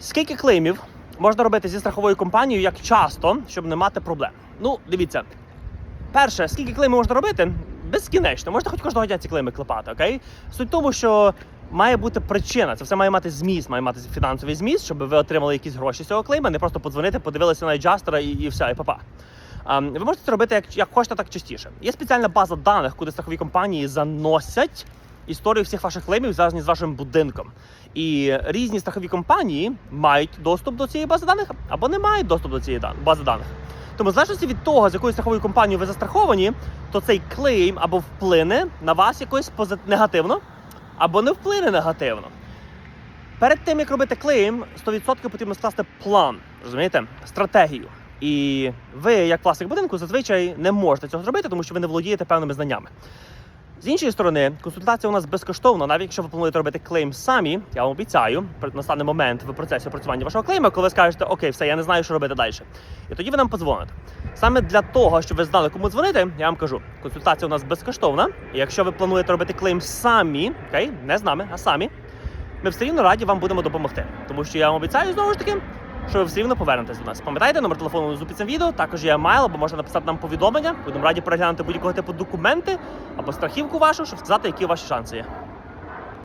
Скільки клеймів можна робити зі страховою компанією, як часто, щоб не мати проблем? Ну, дивіться. Перше, скільки клеймів можна робити? Безкінечно. Можете хоч кожного дня ці клейми клепати, окей? Суть в тому, що має бути причина. Це все має мати зміст, має мати фінансовий зміст, щоб ви отримали якісь гроші з цього клейма, не просто подзвонити, подивилися на аджастера і, і все, і папа. А, ви можете це робити як, як хочете, так частіше. Є спеціальна база даних, куди страхові компанії заносять історію всіх ваших клеймів зв'язані з вашим будинком. І різні страхові компанії мають доступ до цієї бази даних або не мають доступ до цієї бази даних. Тому, в залежності від того, з якою страховою компанією ви застраховані, то цей клейм або вплине на вас якось негативно, або не вплине негативно. Перед тим як робити клейм, 100% потрібно скласти план, розумієте, стратегію. І ви, як власник будинку, зазвичай не можете цього зробити, тому що ви не володієте певними знаннями. З іншої сторони, консультація у нас безкоштовна, навіть якщо ви плануєте робити клейм самі, я вам обіцяю, настане момент в процесі опрацювання вашого клейма, коли ви скажете, окей, все, я не знаю, що робити далі. І тоді ви нам подзвоните. Саме для того, щоб ви знали, кому дзвонити, я вам кажу, консультація у нас безкоштовна. І якщо ви плануєте робити клейм самі, окей, не з нами, а самі, ми все рівно раді вам будемо допомогти. Тому що я вам обіцяю знову ж таки, що ви все рівно повернетесь до нас. Пам'ятаєте, номер телефону внизу під цим відео, також є емайл, або можна написати нам повідомлення. Будемо раді переглянути будь-якого типу документи або страхівку вашу, щоб сказати, які ваші шанси є.